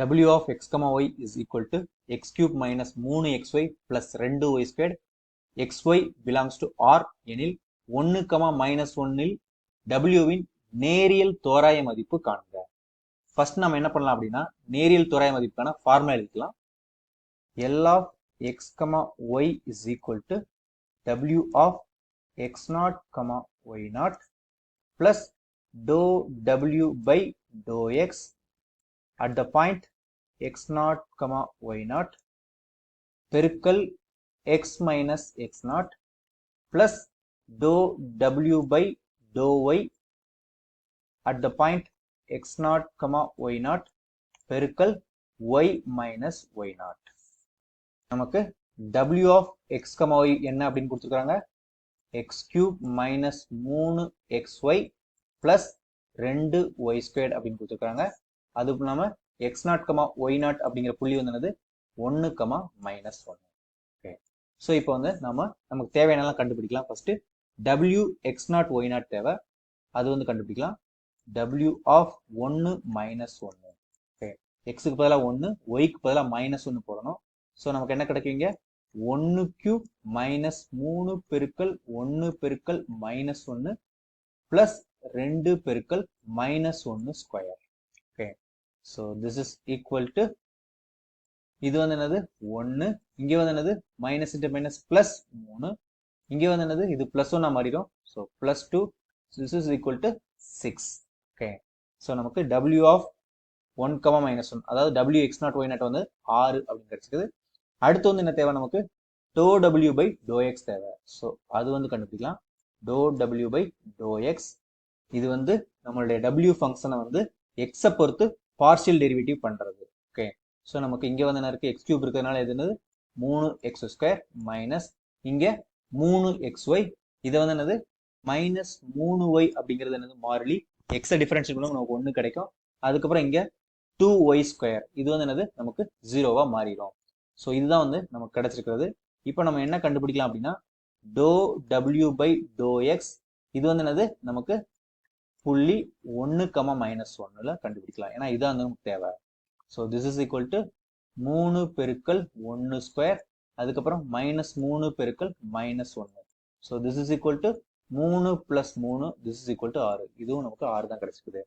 W of X comma Y is equal to X cube minus மூணு X Y plus ரெண்டு Y square X Y belongs to R எனில் ஒன்று கமா minus ஒன்னில் டபிள்யூவின் நேரியல் தோராய மதிப்பு காணுங்க. ஃபர்ஸ்ட் நம்ம என்ன பண்ணலாம் அப்படின்னா நேரியல் தோராய மதிப்புக்கான ஃபார்முலா எழுதிக்கலாம். L of X comma Y is equal to W of X naught comma Y naught plus doe W by doe X at the point X naught comma Y naught பெருக்கல் X minus X naught plus doe W by doe Y at the point x naught comma y naught பெருக்கல் y minus Y naught நமக்கு w of x comma y என்ன அப்படின்னு கொடுத்துருக்காங்க? x cube minus மூணு xy plus ரெண்டு Y squared அப்படின்னு கொடுத்துருக்காங்க. அது இல்லாம X naught comma Y naught அப்படிங்கிற புள்ளி வந்து என்னது? ஒன்று கமா மைனஸ் ஒன்று ஓகே ஸோ இப்போ வந்து நம்ம நமக்கு தேவையானலாம் கண்டுபிடிக்கலாம். First W X naught Y naught தேவை. அது வந்து கண்டுபிடிக்கலாம். டபிள்யூ ஆஃப் ஒன்று மைனஸ் ஒன்று ஓகே எக்ஸுக்கு பதிலாக ஒன்று ஒய்க்கு பதிலாக மைனஸ் ஒன்று போடணும். ஸோ நமக்கு என்ன கிடைக்குங்க ஒன்று கியூப் மைனஸ் மூணு பெருக்கல் ஒன்று பெருக்கல் மைனஸ் ஒன்று ப்ளஸ் ரெண்டு பெருக்கல் மைனஸ் ஒன்று square okay so this is equal to இது வந்து என்னது? ஒன்று இங்கே வந்து என்னது? மைனஸ் இன்ட்டு மைனஸ் ப்ளஸ் மூணு. இங்கே வந்து என்னது? இது ப்ளஸ் ஒன்னா மாறிடும். So plus two this is equal to six okay so நமக்கு W of one comma minus one அதாவது W X naught Y naught வந்து ஆறு அப்படின்னு கிடைச்சிருக்குது. அடுத்து வந்து என்ன தேவை நமக்கு? To W by to X தேவை. ஸோ அது வந்து கண்டுபிடிக்கலாம். To W by to X இது வந்து நம்மளுடைய டபிள்யூ ஃபங்க்ஷனை வந்து எக்ஸை பொறுத்து பார்ஷியல் டெரிவேட்டிவ் பண்ணுறது ஓகே ஸோ நமக்கு இங்கே வந்து என்ன இருக்குது எக்ஸ் கியூப் இருக்கிறதுனால எது என்னது? மூணு எக்ஸ் ஸ்கொயர் மைனஸ் இங்கே மூணு எக்ஸ் ஒய் இதை வந்து என்னது? மைனஸ் மூணு ஒய் அப்படிங்கிறது என்னது? மாறிலி. எக்ஸை டிஃபரன்ஷியல் பண்ணும் நமக்கு ஒன்று கிடைக்கும். அதுக்கப்புறம் இங்கே டூ ஒய் ஸ்கொயர் இது வந்து என்னது? நமக்கு ஜீரோவாக மாறிடும். ஸோ இதுதான் வந்து நமக்கு கிடைச்சிருக்கிறது. இப்போ நம்ம என்ன கண்டுபிடிக்கலாம் அப்படின்னா? To W by to X இது வந்து என்னது? நமக்கு புள்ளி ஒன்று கம மைனஸ் ஒன்னுல கண்டுபிடிக்கலாம். ஏன்னா இதான் வந்து நமக்கு தேவை. So this is equal to மூணு பெருக்கல் ஒன்று ஸ்கொயர் அதுக்கப்புறம் மைனஸ் மூணு பெருக்கல் மைனஸ் ஒன்று so this is equal to மூணு பிளஸ் மூணு திஸ் இஸ் ஈக்குவல் டு ஆறு. இதுவும் நமக்கு ஆறு தான் கிடைச்சிக்குது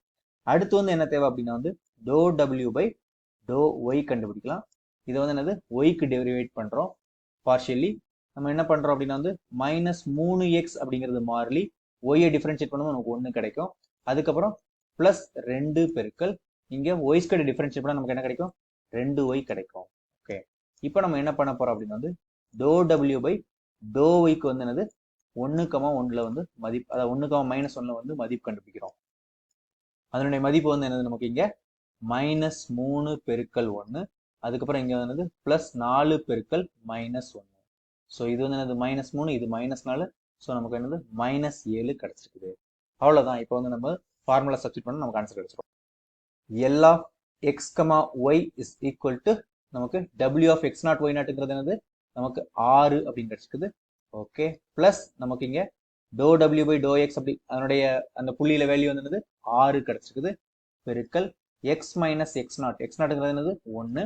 அடுத்து வந்து என்ன தேவை அப்படின்னா வந்து டோ டபிள்யூ பை டோ ஒய் கண்டுபிடிக்கலாம். இதை வந்து என்னது? ஒய்க்கு டெரிவேட் பண்ணுறோம் பார்ஷியலி நம்ம என்ன பண்ணுறோம் அப்படின்னா வந்து மைனஸ் மூணு எக்ஸ் அப்படிங்கிறது மாறிலி ஒய்யை டிஃப்ரென்ஷியேட் பண்ணும்போது நமக்கு ஒன்று கிடைக்கும். அதுக்கப்புறம் ப்ளஸ் ரெண்டு பெருக்கள் இங்கே ஒய் கடை டிஃப்ரென்ஷியேட் பண்ணால் நமக்கு என்ன கிடைக்கும்? ரெண்டு ஒய் கிடைக்கும். ஓகே இப்போ நம்ம என்ன பண்ண போகிறோம் அப்படின்னா வந்து டோ டபிள்யூ பை டோ ஒய்க்கு வந்து என்னது? ஒன்றுக்கமாக ஒன்றில் வந்து மதிப்பு அதாவது ஒன்று மைனஸ் ஒன்றில் வந்து மதிப்பு கண்டுபிடிக்கிறோம். அதனுடைய மதிப்பு வந்து என்னது நமக்கு இங்கே? மைனஸ் மூணு பெருக்கள் ஒன்று அதுக்கப்புறம் இங்கே வந்து ப்ளஸ் நாலு பெருக்கள் மைனஸ் ஒன்று ஸோ இது வந்து என்னது? மைனஸ் மூணு இது மைனஸ் நாலு. ஸோ நமக்கு என்னது? மைனஸ் ஏழு கிடச்சிருக்குது. அவ்வளோதான் இப்போ வந்து நம்ம ஃபார்முலா சப்ஸ்டிட் பண்ண நமக்கு ஆன்சர் கிடச்சிரும். L of X comma Y is equal to நமக்கு W of X naught Y நாட்டுங்கிறது என்னது? நமக்கு ஆறு அப்படின்னு கிடச்சிருக்குது. ஓகே ப்ளஸ் நமக்கு இங்கே டோ டபிள்யூ பை டோ எக்ஸ் அப்படி அதனுடைய அந்த புள்ளியில வேல்யூ வந்து என்னது? ஆறு கிடச்சிருக்குது. பெருக்கல் X minus X naught X நாட்டுங்கிறது என்னது? ஒன்று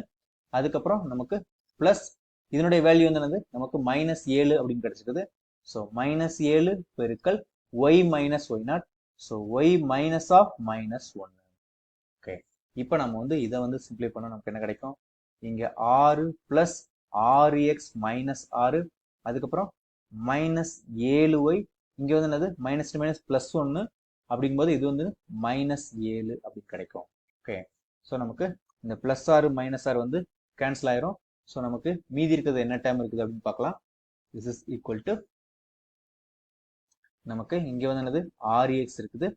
அதுக்கப்புறம் நமக்கு ப்ளஸ் இதனுடைய வேல்யூ வந்து என்னது? நமக்கு மைனஸ் ஏழு அப்படின்னு கிடச்சிருக்குது. ஸோ மைனஸ் ஏழு பெருக்கல் Y minus Y naught so Y minus of minus ஒன்று ஓகே இப்போ நம்ம வந்து இதை வந்து சிம்ப்ளை பண்ண நமக்கு என்ன கிடைக்கும்? இங்கே ஆறு ப்ளஸ் ஆறு எக்ஸ் மைனஸ் ஆறு. அதுக்கப்புறம் மைனஸ் ஏழு ஒய் இங்கே வந்து என்னது? மைனஸ் மைனஸ் ப்ளஸ் ஒன்று அப்படிங்கும்போது இது வந்து மைனஸ் ஏழு அப்படின்னு கிடைக்கும். ஓகே ஸோ நமக்கு இந்த ப்ளஸ் ஆறு மைனஸ் ஆறு வந்து கேன்சல் ஆயிரும். ஸோ நமக்கு மீதி இருக்கிறது என்ன டைம் இருக்குது அப்படின்னு பார்க்கலாம். திஸ் இஸ் ஈக்குவல் டு நமக்கு இங்கே வந்து என்னது? ஆறு எக்ஸ் இருக்குது.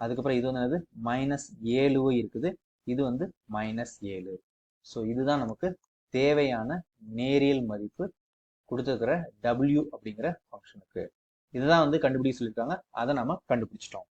அதுக்கப்புறம் இது வந்து என்னது? மைனஸ் ஏழு இருக்குது. இது வந்து மைனஸ் ஏழு. ஸோ இதுதான் நமக்கு தேவையான நேரியல் மதிப்பு கொடுத்துருக்கிற டபிள்யூ அப்படிங்கிற ஃபங்க்ஷனுக்கு இதுதான் வந்து கண்டுபிடிக்க சொல்லியிருக்காங்க. அதை நம்ம கண்டுபிடிச்சிட்டோம்.